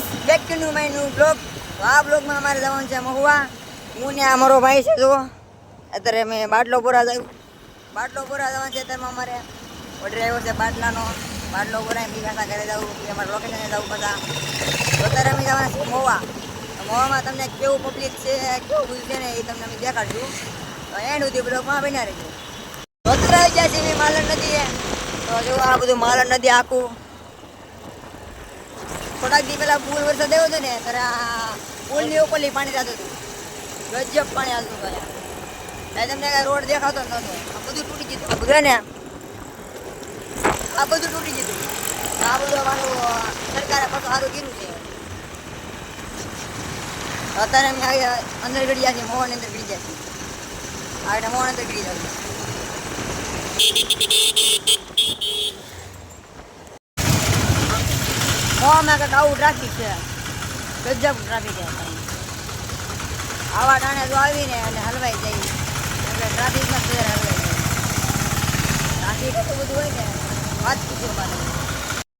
Guys back to my new blog આ બ્લોગમાં અમારે જવાનું છે મહુવા. હું ને અમારો ભાઈ છે, જુઓ. અત્યારે અમે બાટલો પૂરા જવું બાટલો પૂરા જવાનું છે, તેમાં અમારે ઓર્ડર છે, બાટલાનો. બાટલો પૂરા એમ બીજા ઘરે જવું એ અમારે લોકેશને જવું બધા. અત્યારે અમે જવાના છીએ મહુવા. મહુવામાં તમને કેવું પબ્લિક છે, કેવું બધું છે ને એ તમને અમે દેખાડશું. તો એન્ડ સુધી બ્લોગમાં બન્યા રહીશું અત્યારે આવી ગયા છીએ માલણ નદીએ. તો જો આ બધું માલણ નદી આખું. થોડાક દી પહેલા પુલ વરસાદ આવ્યો હતો ને ત્યારે આ પુલની ઉપરથી પાણી જતું હતું. ગજબ પાણી આવતું હતું મેં તમને કાંઈ રોડ દેખાતો નહોતો. આ બધું તૂટી જતું બધું ને? આ બધું તૂટી જતું આ બધું અમારું સરકારે પાછું સારું કીધું છે. અત્યારે અમે અંદર ગળી જાય મોહન અંદર ગળી જાય છીએ આ મોહન અંદર ગળી જાય મોહમાં કંઈક આવું ટ્રાફિક છે. ગજબ ટ્રાફિક છે. આવા ટાણે જો આવીને અને હલવાઈ જાય. એટલે ટ્રાફિકમાં ફેર હલવાઈ જાય. ટ્રાફિક એટલું બધું હોય ને. વાત પૂછો મારે.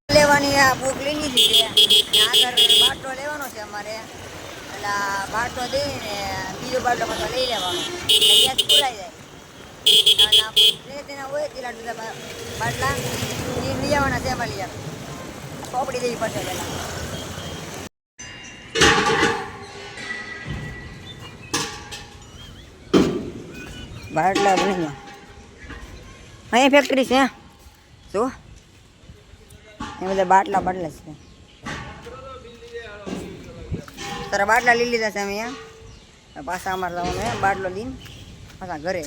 લેવાની આ બુક લઈ લીધી છે. આગળ બાટલો લેવાનો છે અમારે. એટલે બાટલો દઈને બીજો બાટલો બધો લઈ લેવાનો. ગેસ ખોલાઈ જાય. અને તેના હોય તેના બાટલા. લઈ આવવાના છે લઈ આવે ચોપડી દેવી પડશે પહેલા. બાટલા બની અહીંયા ફેક્ટરી છે જો એ બધા બાટલા બાટલા છે. તારા બાટલા લઈ લીધા છે અમે અહીંયા પાછા અમારે જવાનું હે. બાટલો લઈને પાછા ઘરે.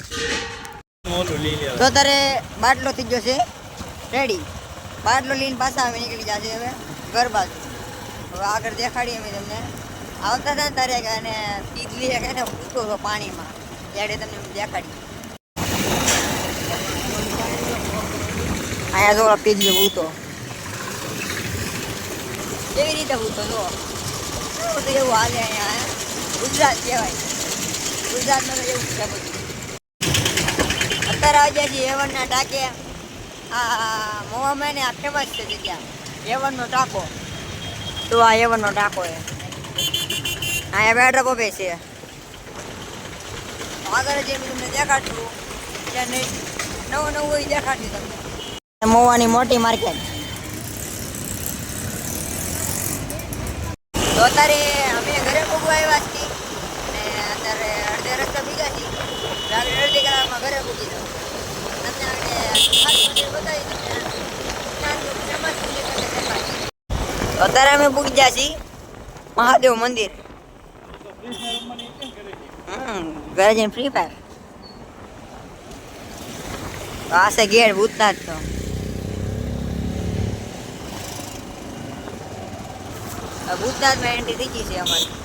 તો તારે બાટલો થઈ ગયો છે રેડી બાટલો લઈને પાછા અમે નીકળી જશે હવે ઘર બાજુ હવે આગળ દેખાડીએ અમે તમને આવતા હતા ને તારે કે અને પીધલી છે ને પૂછો છો પાણીમાં ત્યારે તમને અમે દેખાડીએ અહીંયા જો પીધલી ભૂતો કેવી રીતે ભૂતો જો એવું તો એવું હાલે અહીંયા હે. ગુજરાત કહેવાય ગુજરાતમાં તો એવું છે બધું અત્યારે આવી ગયા છીએ એવનના ટાંકે આ મોવા ને આ ફેમસ છે જગ્યા. એવનનો ટાંકો તો આ એવનનો ટાંકો છે. અહીંયા બેડર પબે છે. આગળ જે તમને દેખાડશું નવું નવું હોય દેખાડશું તમને. મોવાની મોટી માર્કેટ. તો અત્યારે અમે ઘરે પૂગવા આવ્યા છીએ. અને અત્યારે અડધે રસ્તા બીજા છીએ. અડધી કલાકમાં ઘરે પૂછી જાવ તમને આગળ ખાસ મંદિર બતાવી દઉં ત્યાંનું famous મંદિર તમને દેખાડીશ. તો અત્યારે અમે પૂગી ગયા છીએ મહાદેવ મંદિર. ઘરે જઈને ફ્રી ફાયર પાસે છે ગેટ ભૂતનાથ તો. ભૂતનાથમાં એન્ટ્રી થઈ ગઈ છે અમારી.